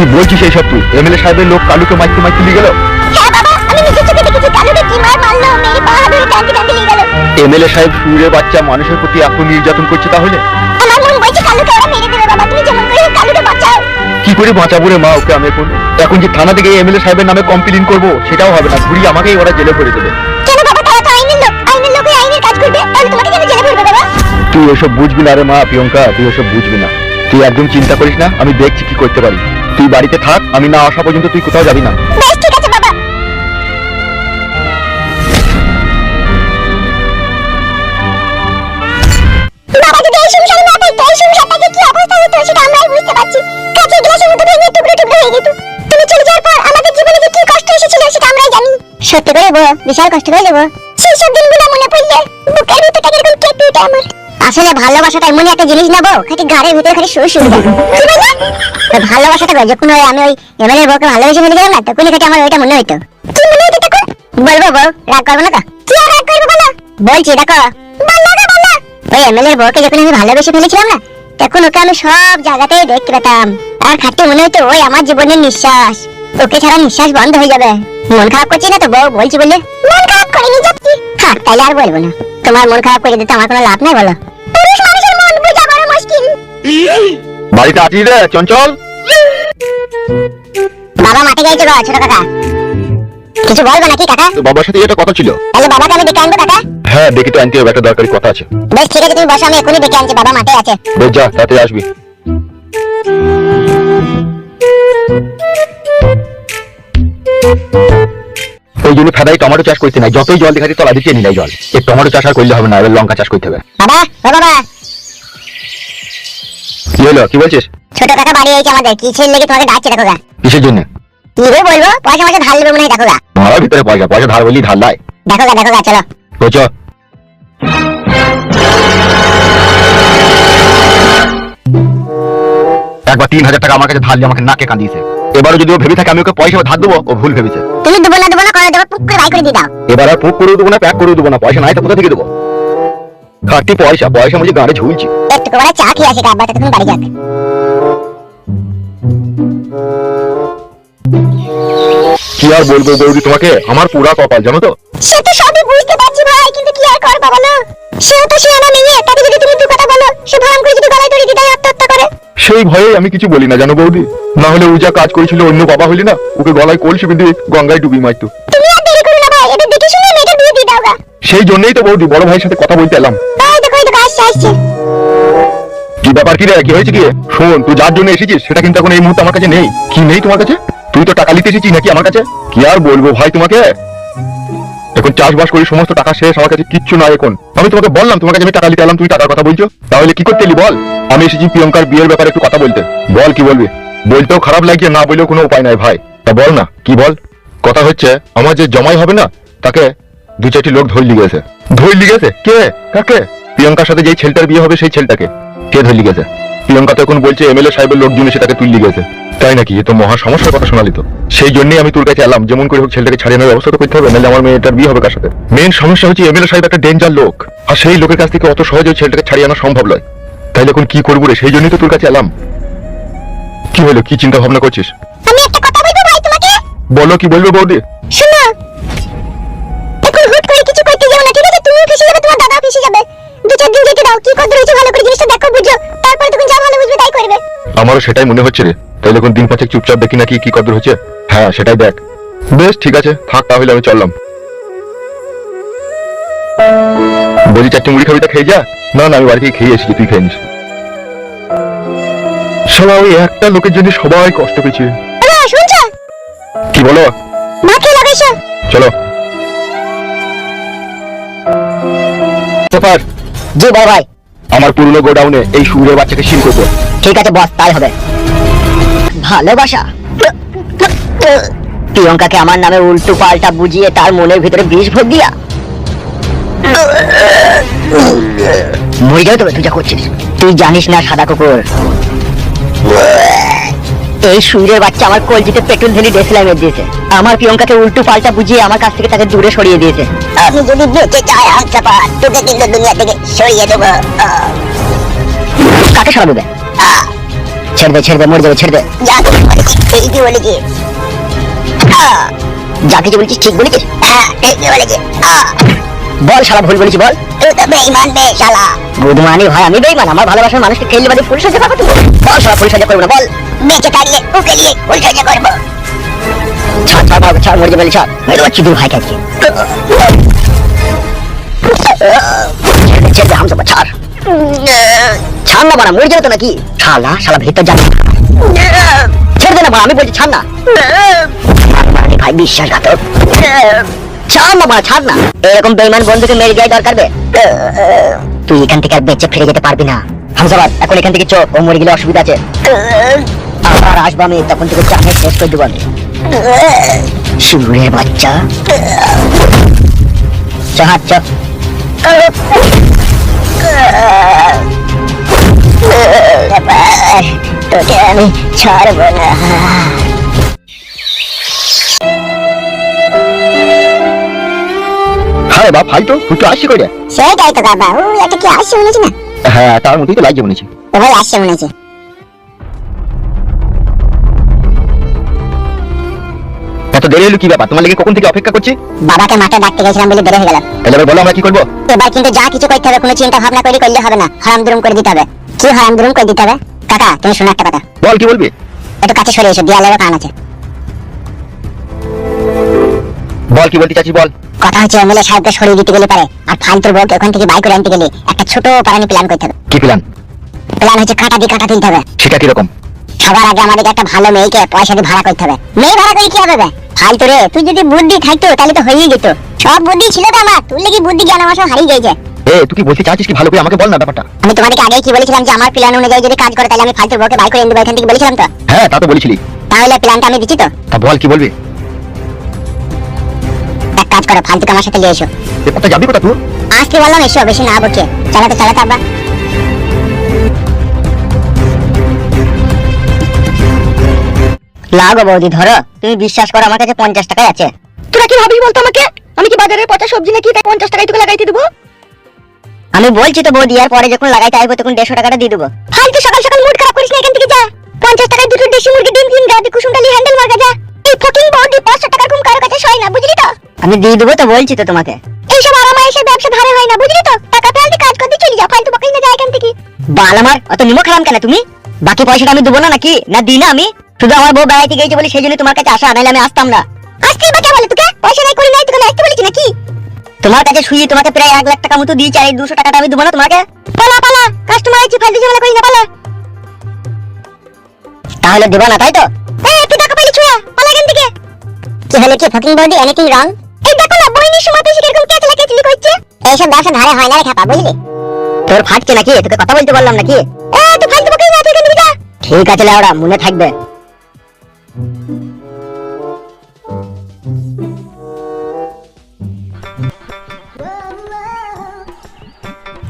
কি বলছিস এইসব তুই? এমএলএ সাহেবের লোক কালুকে মাইতে মাইতে নিয়ে গেল? হ্যাঁ এমএলএ সাহেব সুরে বাচ্চা মানুষের প্রতি এত নির্যাতন করছে তাহলে? কি করে বাঁচাবো রে মা ওকে আমি এখন? এখন যে থানা থেকে এমএলএ সাহেবের নামে কমপ্লেন করব সেটাও হবে না। ঘুরি আমাকেই ওরা জেলে ভরে দেবে। তুই ওসব বুঝবি না রে মা প্রিয়ঙ্কা তুই ওসব বুঝবি না। তুই একদম চিন্তা করিস না আমি দেখছি কি করতে পারি। তুই বাড়িতে থাক আমি না আসা পর্যন্ত তুই কোথাও যাবি না। বেশ ঠিক আছে বাবা। বাবা যদি এই সংসারে না থাকতো এই সংসারটাকে কি অবস্থা হতো সেটা আমরাই বুঝতে পারছি। কাঁচের গ্লাসের মতো ভেঙে টুকরো টুকরো হয়ে যেত। তুমি চলে যাওয়ার পর আমাদের জীবনে যে কি কষ্ট এসেছিল সেটা আমরাই জানি। সত্যি করে বিশাল কষ্ট করে দেবো সেই সব দিনগুলো মনে পড়লে বুকের ভিতরটা কীরকম কেঁপে ওঠে আমার। আসলে ভালোবাসাটা এমন একটা জিনিস না বউ খালি গাড়ির ভিতরে খালি শুয়ে শুয়ে ভালোবাসাটা গো, যখন ওই আমি ওই এমএলএ বউকে ভালোবেসে ফেলে গেলাম না তখন খালি আমার ওইটা মনে হইতো। কি মনে হইতো তখন? বলব বউ রাগ করব না তো। কি রাগ করব বলো? বলছি দেখো। বলো গো বলো। ওই এমএলএ বউকে যখন আমি ভালোবেসে ফেলেছিলাম না তখন ওকে আমি সব জায়গাতেই দেখতে পেতাম। আর খাটতে মনে হতো ওই আমার জীবনের নিঃশ্বাস। ওকে ছাড়া নিঃশ্বাস বন্ধ হয়ে যাবে। মন খারাপ করছি না তো বউ বলছি বলে মন খারাপ করিনি যাচ্ছি। হ্যাঁ তাইলে আর বলব না। তোমার মন খারাপ করে দিতে আমার কোনো লাভ নাই বলো। পুরুষ মানুষের মন বোঝা বড় মুশকিল। বাড়িতে আছিস রে চঞ্চল। বাবা মাঠে গেছে গো ছোট কাকা। কিছু বলব নাকি কাকা? বাবার সাথে এটা কথা ছিল। তাহলে বাবাকে আমি ডেকে আনব কাকা। হ্যাঁ দেখি তো আনতে হবে একটা দরকারি কথা আছে। বেশ ঠিক আছে তুমি বসো আমি এখনই ডেকে আনছি বাবা মাঠে আছে। বেশ যা তাতে আসবি। ওই জন্য ফেদাই টমেটো চাষ করতে নাই যতই জল দেখাচ্ছি তলা দিতে নিলাই জল। এই টমেটো চাষ আর করলে হবে না এবার লঙ্কা চাষ করতে হবে। বাবা বাবা। কি হলো কি বলছিস? ছোট কাকা বাড়ি হয়েছে আমাদের কি ছেলে লেগে তোমাকে ডাকছে দেখো গা। কিসের জন্য? কি করে বলব পয়সা মাঝে ধার নেবে মনে হয় দেখো গা। মারার ভিতরে পয়সা পয়সা ধার বলি ধার লাই দেখো গা দেখো গা চলো। বুঝছ একবার তিন হাজার টাকা আমার কাছে ধার দিয়ে আমাকে নাকে কাঁদিয়েছে। এবারও যদি ও ভেবে থাকে আমি ওকে পয়সা ধার দেবো ও ভুল ভেবেছে। তুমি দেবো না দেবো না করে দেবো পুক করে বাই করে দিয়ে দাও। এবার আর পুক করে দেবো না প্যাক করে দেবো না পয়সা নাই তো কোথা থেকে দেবো? খাটি পয়সা পয়সা মুঝে গাড়ি ঝুলছি। একটু করে চা খেয়ে আসি কাব্বা তুমি বাড়ি যাক কি আর বলব বৌদি তোমাকে? আমার পুরা কপাল জানো তো? সে তো সবই বুঝতে পারছি ভাই কিন্তু কি আর করবা বলো? সেও তো সে আমার মেয়ে তাকে যদি তুমি দু কথা বলো সে ভরম করে যদি গলায় দড়ি দিয়ে আত্মহত্যা সেই ভয়ে আমি কিছু বলি না জানো বৌদি? না হলে ও যা কাজ করেছিল অন্য বাবা হলি না ওকে গলায় কলসি বেঁধে গঙ্গায় ডুবি মারতো। সেই জন্যই তো বৌদি বড় ভাইয়ের সাথে কথা বলতে এলাম। কি ব্যাপার কি রে কি হয়েছে কি? শোন তুই যার জন্য এসেছিস সেটা কিন্তু এখন এই মুহূর্তে আমার কাছে নেই। কি নেই তোমার কাছে? তুই তো টাকা নিতে এসেছিস নাকি আমার কাছে? কি আর বলব ভাই তোমাকে? এখন চাষবাস করি, সমস্ত টাকা শেষ, আমার কাছে কিচ্ছু নাই এখন। আমি তোমাকে বললাম তোমার কাছে আমি টাকা নিতে এলাম, তুমি টাকার কথা বলছো। তাহলে কি করতে বল? আমি এসেছি প্রিয়ঙ্কার বিয়ের ব্যাপারে একটু কথা বলতে। বল কি বলবি? বলতেও খারাপ লাগছে, না বলেও কোনো উপায় নাই ভাই। তা বল না, কি বল? কথা হচ্ছে, আমার যে জমাই হবে না, তাকে দু চারটি লোক ধরলি গেছে। ধরলি গেছে? কে? কাকে? প্রিয়ঙ্কার সাথে যেই ছেলেটার বিয়ে হবে, সেই ছেলেটাকে। কে ধরলি গেছে? প্রিয়ঙ্কা তো এখন বলছে এমএলএ সাহেবের লোকজন এসে তাকে তুললি গেছে। তাই নাকি? এ তো মহা সমস্যার কথা শোনালি তো। সেই জন্যই আমি তোর কাছে এলাম যেমন করে হোক ছেলেটাকে ছাড়িয়ে নেওয়ার ব্যবস্থা তো করতে হবে নাহলে আমার মেয়েটার বিয়ে হবে কার সাথে? মেন সমস্যা হচ্ছে এমএলএ সাহেব একটা ডেঞ্জার লোক আর সেই লোকের কাছ থেকে অত সহজে ছেলেটাকে ছাড়িয়ে আনা সম্ভব নয়। তাইলে এখন কি করব রে? সেই জন্যই তো তোর কাছে এলাম। কি হলো? কি চিন্তা ভাবনা করছিস? আমি একটা কথা বলব ভাই তোমাকে? বলো কি বলব বৌদি? শোনো আমারও সেটাই মনে হচ্ছে রে। তাইলে এখন দিন পাঁচেক চুপচাপ দেখি নাকি কি কদর হচ্ছে? হ্যাঁ সেটাই দেখ। বেশ ঠিক আছে। থাক তাহলে আমি চললাম। বলি চারটে মুড়ি খাবি তা খেয়ে যা। না না আমি বাড়ি থেকে খেয়ে এসেছি তুই খেয়ে নিস। সবাই ওই একটা লোকের জন্য সবাই কষ্ট পেয়েছে। কি বলো? চলো। জি ভাই আমার পুরনো গোডাউনে এই সুরের বাচ্চাকে সিল করব। ঠিক আছে বস তাই হবে। ভালোবাসা? প্রিয়ঙ্কাকে আমার নামে উল্টো পাল্টা বুঝিয়ে তার মনের ভিতরে বিষ ভোগ দিয়া? মরে যাও তবে তুই যা করছিস। তুই জানিস না সাদা কুকুর। এই সুরের বাচ্চা আমার কলজিতে পেট্রোল ঢেলে ডেসলাইমের দিয়েছে। আমার প্রিয়ঙ্কাকে উল্টো পাল্টা বুঝিয়ে আমার কাছ থেকে তাকে দূরে সরিয়ে দিয়েছে। আমি যদি বেঁচে চাই হামসাপা তোকে কিন্তু দুনিয়া থেকে সরিয়ে দেবো। কাকে সরাবে? ছেড়ে দে ছেড়ে দে মরে যাবে ছেড়ে দে। যা ঠিকই বলেছি যা কিছু বলছিস ঠিক বলেছিস? হ্যাঁ ঠিকই বলেছি আহ, বল শালা ভুল বলেছি বল। তুই তো বেঈমান বে শালা। বুধমানি ভাই আমি বেইমান আমার ভালোবাসার মানুষকে খেললে বাদে ফুল সাজা পাবো তুমি বল শালা ফুল সাজা করব না বল। বেঁচে থাকলে ওকে নিয়ে উল্টাচা করব। ছাড় ছাড় বাবা ছাড় মরে যাবে ছাড়। মেরে দেবো চিদুর ভাই কাছে ছেড়ে দে ছাড়। ছাড় না বাড়া, মরে যাবে তো নাকি? শালা শালা ভেতর যাবে ছেড়ে দে না বাড়া, আমি বলছি ছাড় না। মানে ভাই, বিশ্বাসঘাতক। ছাড় বাড়া, ছাড় এরকম বেইমান বন্ধুকে মেরে দরকার বে। তুই এখান থেকে আর বেঁচে ফিরে যেতে পারবি না। এখন এখান থেকে চো ও মরে গেলে অসুবিধা আছে। আবার আসব আমি, তখন থেকে চাকরি শেষ করে দেবো বাচ্চা। চাহাত চাপ তোকে আমি ছাড়বো না হ্যাঁ বাপ ভাই তো ফুটো আসছি করে সেটাই তো বাবা ও এটা কি আসছে মনে হচ্ছে না? হ্যাঁ তার মধ্যেই তো ভাই আসছে মনে হচ্ছে এত দেরি হলো কি ব্যাপার? তোমার লেগে কখন থেকে অপেক্ষা করছি? বাবাকে মাঠে ডাকতে গেছিলাম বলে দেরি হয়ে গেল। তাহলে এবার বলো আমরা কি করব? এবার কিন্তু যা কিছু করতে হবে কোনো চিন্তা ভাবনা করে করলে হবে না। হারাম দুরুম করে দিতে হবে। কি হারাম দুরুম করে দিতে হবে? কাকা তুমি শোনো একটা কথা। বল কি বলবি? একটু কাছে সরে এসো দেয়ালেরও কান আছে। বল কি বলতে চাচ্ছিস বল? কথা হচ্ছে এমএলএ সাহেবকে সরিয়ে দিতে গেলে পারে। আর ফালতুর বউকে ওখান থেকে বাইক করে আনতে গেলে একটা ছোট প্রাণী প্ল্যান করতে হবে। কি প্ল্যান প্ল্যান হচ্ছে কাটা দিয়ে কাটা তুলতে হবে। সেটা কীরকম? সবার আগে আমাদেরকে একটা ভালো মেয়েকে পয়সা দিয়ে ভাড়া করতে হবে। মেয়ে ভাড়া করে কি হবে? ফালতু রে। তুই যদি বুদ্ধি থাকতো তাহলে তো হয়েই যেত। সব বুদ্ধি ছিল তো আমার। তুই লেগে বুদ্ধি জ্ঞান আমার সব হারিয়ে গেছে। এ তুই কি বলতে চাচ্ছিস কি? ভালো করে আমাকে বল না ব্যাপারটা। আমি তোমাদেরকে আগেই কি বলেছিলাম যে আমার প্ল্যান অনুযায়ী যদি কাজ করে তাহলে আমি ফালতুর বউকে বাইক করে এনে দেবো এখান থেকে বলেছিলাম তো? হ্যাঁ তা তো বলেছিলি। তাহলে প্ল্যানটা আমি দিচ্ছি তো? তা বল কি বলবি? এক কাজ করো ফালতুকে আমার সাথে নিয়ে এসো ব্যাপারটা যাবি কোথা তুই আজকে বললাম? এসো বেশি না বকে। চালাতে চালাতে লাগো বৌদি ধরো। তুমি বিশ্বাস করো আমার কাছে পঞ্চাশ টাকাই আছে। তোরা কি ভাবিস বলতো আমাকে? আমি কি বাজারে পচা সবজি নাকি তাই পঞ্চাশ টাকায় তোকে লাগাইতে দেবো? আমি বলছি তো বৌদি আর পরে যখন লাগাইতে আসব তখন দেড়শো টাকাটা দিয়ে দেবো। ফালতু সকাল সকাল মুড খারাপ করিস না এখান থেকে যা। পঞ্চাশ টাকায় দুটো দেশি মুরগি ডিম কিন হ্যান্ডেল যা। এই ফকিং বডি পাঁচশো টাকার কম কারও কাছে সয় না বুঝলি তো? আমি দিয়ে দেবো তো বলছি তো তোমাকে। এইসব আরামা এসে ব্যবসা ধারে হয় না বুঝলি তো? টাকা পেলে কাজ করতে চলে যা ফালতু বকিস না যা এখান থেকে। বাল আমার অত নিমক খারাম কেন তুমি? বাকি পয়সাটা আমি দেবো না নাকি? না দিই না আমি? শুধু আমার বউ বেড়াইতে গেছে বলে সেই জন্য তোমার কাছে আসা নাহলে আমি আসতাম না। আসতে বা কে বলে তোকে? পয়সা নাই করি নাই, তোকে আসতে বলেছি নাকি? তোমার কাছে শুয়ে তোমাকে প্রায় এক লাখ টাকা মতো দিয়েছি, আর এই দুশো টাকাটা আমি দেবো না তোমাকে? পালা পালা কাস্টমার আছে ফালতু ঝামেলা করিস না, পালা। তাহলে দেবো না, তাই তো? এই তুই টাকা পাইলি ছুয়া পালা এখান থেকে। কি হলো, কি ফকিং বডি এনিথিং রং এই দেখো না বইনির সময় তুই কীরকম কেচলা কেচলি করছে? এইসব ব্যবসা ধারে হয় না রে খাপা বুঝলি? তোর ফাটছে নাকি? তোকে কথা বলতে বললাম নাকি? এ তুই ফালতু বকিস না তুই থেকে ঠিক আছে লাউড়া মনে থাকবে।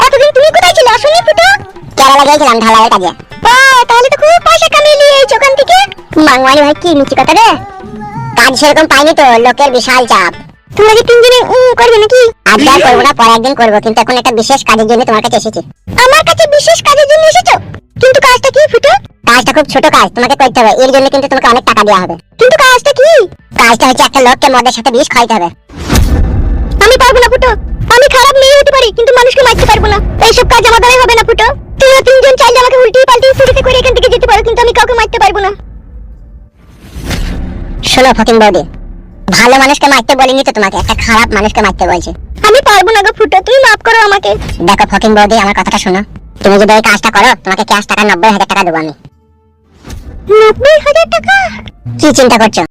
এতদিন তুমি কোথায় ছিলে? আসুনি ফুটো কেরালা গিয়েছিলাম ঢালাইয়ের কাজে। ও তাহলে তো খুব পয়সা কামিয়ে নিয়েছো ওখান থেকে। মাংমানি ভাই কি মিছি কথা রে? কাজ সেরকম পাইনি তো লোকের বিশাল চাপ। তোমরা কি তিনজনে উম করবে নাকি? আর করব না পরে একদিন করব কিন্তু এখন একটা বিশেষ কাজের জন্য তোমার কাছে এসেছি। আমার কাছে বিশেষ কাজের জন্য এসেছ? কাজটা খুব ছোট কাজ, তোমাকে করতে হবে। এর জন্য কিন্তু তোমাকে অনেক টাকা দেওয়া হবে। কিন্তু কাজটা কি? কাজটা হচ্ছে একটা লোককে মদের সাথে বিষ খাইতে হবে। আমি পারব না ফুটো। আমি খারাপ মেয়ে হতে পারি, কিন্তু মানুষকে মারতে পারব না। এইসব কাজ আমার দ্বারাই হবে না ফুটো। তোমরা তিনজন চাইলে আমাকে উল্টিয়ে পাল্টিয়ে ফুটুতে করে এখান থেকে যেতে পারো, কিন্তু আমি কাউকে মারতে পারব না। শোনো ফকিং বৌদি, ভালো মানুষকে মারতে বলিনি তো তোমাকে, একটা খারাপ মানুষকে মারতে বলছে। আমি পারব না গো ফুটো, তুমি মাফ করো আমাকে। দেখো ফকিং বৌদি, আমার কথাটা শোনো। তুমি যদি এই কাজটা করো, তোমাকে ক্যাশ টাকা নব্বই হাজার টাকা দেবো আমি। নব্বই হাজার টাকা। কি চিন্তা করছ?